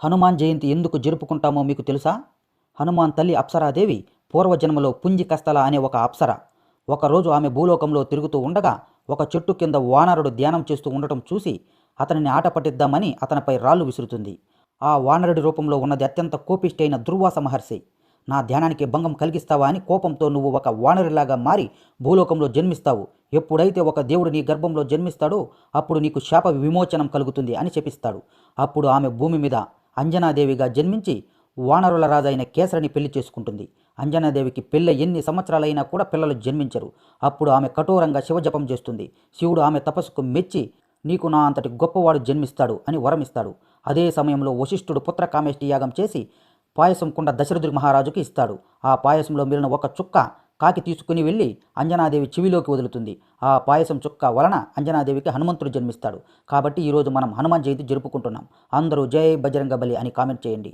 హనుమాన్ జయంతి ఎందుకు జరుపుకుంటామో మీకు తెలుసా? హనుమాన్ తల్లి అప్సరాదేవి పూర్వజన్మలో పుంజి కస్తల అనే ఒక అప్సర. ఒకరోజు ఆమె భూలోకంలో తిరుగుతూ ఉండగా ఒక చెట్టు కింద వానరుడు ధ్యానం చేస్తూ ఉండటం చూసి అతనిని ఆట పట్టిద్దామని అతనిపై రాళ్ళు విసురుతుంది. ఆ వానరుడి రూపంలో ఉన్నది అత్యంత కోపిష్టైన దుర్వాస మహర్షి. నా ధ్యానానికి భంగం కలిగిస్తావా అని కోపంతో నువ్వు ఒక వానరులాగా మారి భూలోకంలో జన్మిస్తావు. ఎప్పుడైతే ఒక దేవుడు నీ గర్భంలో జన్మిస్తాడో అప్పుడు నీకు శాప విమోచనం కలుగుతుంది అని చెప్పిస్తాడు. అప్పుడు ఆమె భూమి మీద అంజనాదేవిగా జన్మించి వానరుల రాజైన కేసరిని పెళ్ళి చేసుకుంటుంది. అంజనాదేవికి పెళ్ళ ఎన్ని సంవత్సరాలైనా కూడా పిల్లలు జన్మించరు. అప్పుడు ఆమె కఠోరంగా శివజపం చేస్తుంది. శివుడు ఆమె తపస్సుకు మెచ్చి నీకు నా అంతటి గొప్పవాడు జన్మిస్తాడు అని వరమిస్తాడు. అదే సమయంలో వశిష్ఠుడు పుత్ర కామేష్టి యాగం చేసి పాయసం కుండ దశరథుడి మహారాజుకి ఇస్తాడు. ఆ పాయసంలో మిగిలిన ఒక చుక్క కాకి తీసుకుని వెళ్ళి అంజనాదేవి చెవిలోకి వదులుతుంది. ఆ పాయసం చుక్క వలన అంజనాదేవికి హనుమంతుడు జన్మిస్తాడు. కాబట్టి ఈరోజు మనం హనుమాన్ జయంతి జరుపుకుంటున్నాం. అందరూ జై బజరంగ బలి అని కామెంట్ చేయండి.